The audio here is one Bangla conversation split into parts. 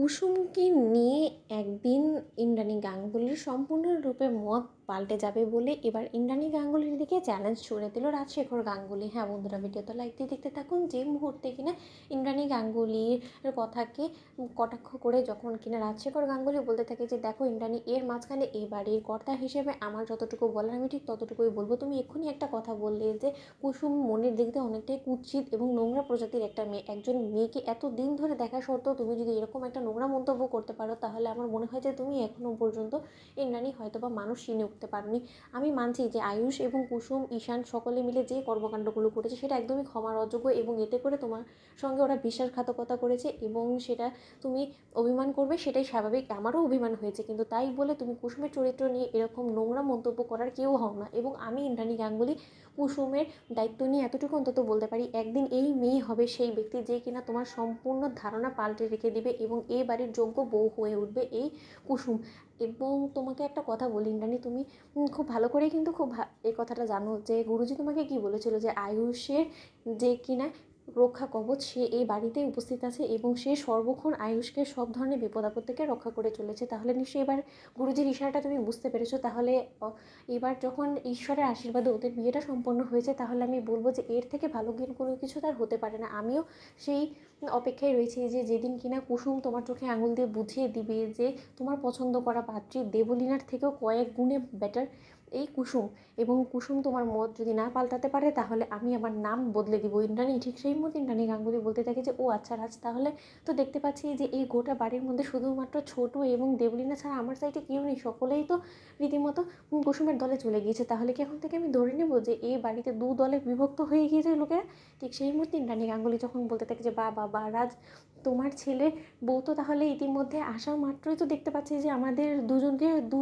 কুসুমকে নিয়ে একদিন ইন্দ্রাণী গাঙ্গুলির সম্পূর্ণরূপে মত পাল্টে যাবে বলে এবার ইন্দ্রাণী গাঙ্গুলির দিকে চ্যালেঞ্জ ছুড়ে দিল রাজশেখর গাঙ্গুলি। হ্যাঁ বন্ধুরা ভিডিওতে লাইক দিয়ে দেখতে থাকুন যে মুহূর্তে কিনা ইন্দ্রাণী গাঙ্গুলির কথাকে কটাক্ষ করে যখন কিনা রাজশেখর গাঙ্গুলি বলতে থাকে যে, দেখো ইন্দ্রাণী, এর মাঝখানে এই বাড়ির কর্তা হিসেবে আমার যতটুকু বলার আমি ঠিক ততটুকুই বলব। তুমি এক্ষুনি একটা কথা বললে যে, কুসুম মনের দিক দিয়ে অনেকটাই কুৎসিত এবং নোংরা প্রজাতির একটা মেয়ে। একজন মেয়েকে এত দিন ধরে দেখা সত্ত্বেও তুমি যদি এরকম একটা নোংরা মন্তব্য করতে পারো, তাহলে আমার মনে হয় যে তুমি এখনও পর্যন্ত ইন্দ্রাণী হয়তো বা মানুষ চিনে উঠতে পারোনি। আমি মানছি যে আয়ুষ এবং কুসুম, ঈশান সকলে মিলে যে কর্মকাণ্ডগুলো করেছে সেটা একদমই ক্ষমার অযোগ্য এবং এতে করে তোমার সঙ্গে ওরা বিশ্বাসঘাতকতা করেছে এবং সেটা তুমি অভিমান করবে, সেটাই স্বাভাবিক। আমারও অভিমান হয়েছে কিন্তু তাই বলে তুমি কুসুমের চরিত্র নিয়ে এরকম নোংরা মন্তব্য করার কেউ হও না এবং আমি ইন্দ্রাণী গাঙ্গুলি, কুসুমের দায়িত্ব নিয়ে এতটুকু অন্তত বলতে পারি, একদিন এই মেয়ে হবে সেই ব্যক্তি যে কিনা তোমার সম্পূর্ণ ধারণা পাল্টে রেখে দিবে এবং এই বাড়ির যোগ্য বউ হয়ে উঠবে এই কুসুম। এবং তোমাকে একটা কথা বলি, ইন্দ্রাণী, তুমি খুব ভালো করেই কিন্তু খুব এই কথাটা জানো যে গুরুজি তোমাকে কি বলেছিল যে আয়ুষের যে কিনা রক্ষা কবচ সে এই বাড়িতেই উপস্থিত আছে এবং সে সর্বক্ষণ আয়ুষকে সব ধরনের বিপদ আপদ থেকে রক্ষা করে চলেছে। তাহলে নিশ্চয়ই এবার গুরুজির ইশারাটা তুমি বুঝতে পেরেছ। তাহলে এবার যখন ঈশ্বরের আশীর্বাদে ওদের বিয়েটা সম্পন্ন হয়েছে, তাহলে আমি বলব যে এর থেকে ভালো জ্ঞান কোনো কিছু তার হতে পারে না। আমিও সেই অপেক্ষায় রয়েছি যে যেদিন কিনা কুসুম তোমার চোখে আঙুল দিয়ে বুঝিয়ে দিবে যে তোমার পছন্দ করা পাত্রী দেবলীনার থেকেও কয়েক গুণে বেটার এই কুসুম এবং কুসুম তোমার মত যদি না পাল্টাতে পারে, তাহলে আমি আমার নাম বদলে দিব। ইন্দ্রাণী ঠিক সেই মতো ইন্দ্রাণী গাঙ্গুলি বলতে থাকে যে, ও আচ্ছা রাজ, তাহলে তো দেখতে পাচ্ছি যে এই গোটা বাড়ির মধ্যে শুধুমাত্র ছোটো এবং দেবলীনা ছাড়া আমার সাইডে কেউ নেই। সকলেই তো রীতিমতো কুসুমের দলে চলে গিয়েছে। তাহলে কি এখন থেকে আমি ধরে নেব যে এই বাড়িতে দু দলে বিভক্ত হয়ে গিয়েছে লোকেরা? ঠিক সেই মুহূর্তে ইন্দ্রাণী গাঙ্গুলি যখন বলতে থাকে যে, বা বাবা রাজ, তোমার ছেলে বউ তো তাহলে ইতিমধ্যে আসা মাত্রই তো দেখতে পাচ্ছি যে আমাদের দুজনকে দু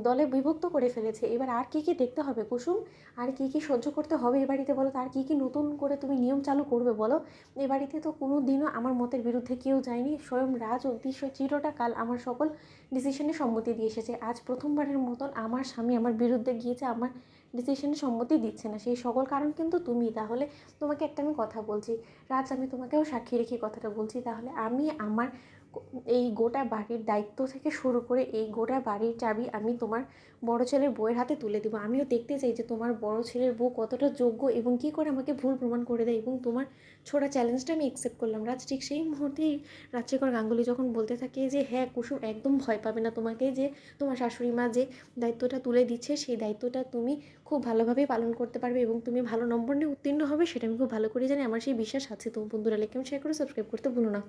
দলে বিভক্ত করে ফেলেছে। এবার আর কী কী দেখতে হবে কুসুম? আর কী কী সহ্য করতে হবে এ বাড়িতে বলো? আর কী কী নতুন করে তুমি নিয়ম চালু করবে বলো? এ বাড়িতে তো কোনো দিনও আমার মতের বিরুদ্ধে কেউ যায়নি। স্বয়ং রাজ অব্দি চিরটা কাল আমার সকল ডিসিশনে সম্মতি দিয়ে এসেছে। আজ প্রথমবারের মতন আমার স্বামী আমার বিরুদ্ধে গিয়েছে, আমার ডিসিশনে সম্মতি দিচ্ছে না। সেই সকল কারণ কিন্তু তুমি। তাহলে তোমাকে একটা আমি কথা বলছি। রাজ, আমি তোমাকেও সাক্ষী রেখে কথাটা বলছি। তাহলে আমি আমার এই গোটা বাড়ির দায়িত্ব থেকে শুরু করে এই গোটা বাড়ির চাবি আমি তোমার বড় ছেলের বউয়ের হাতে তুলে দেবো। আমিও দেখতে চাই যে তোমার বড় ছেলের বউ কতটা যোগ্য এবং কী করে আমাকে ভুল প্রমাণ করে দেয় এবং তোমার ছোটা চ্যালেঞ্জটা আমি অ্যাকসেপ্ট করলাম। রাজ, ঠিক সেই মুহূর্তেই রাজশেখর গাঙ্গুলি যখন বলতে থাকে যে হ্যাঁ কুসুম, একদম ভয় পাবে না তোমাকে যে তোমার শাশুড়ি মা যে দায়িত্বটা তুলে দিচ্ছে, সেই দায়িত্বটা তুমি খুব ভালোভাবেই পালন করতে পারবে এবং তুমি ভালো নম্বর নিয়ে উত্তীর্ণ হবে, সেটা আমি খুব ভালো করে জানি। আমার সেই বিশ্বাস আছে। তো বন্ধুরা লেখেন শেয়ার করে সাবস্ক্রাইব করতে ভুলো না।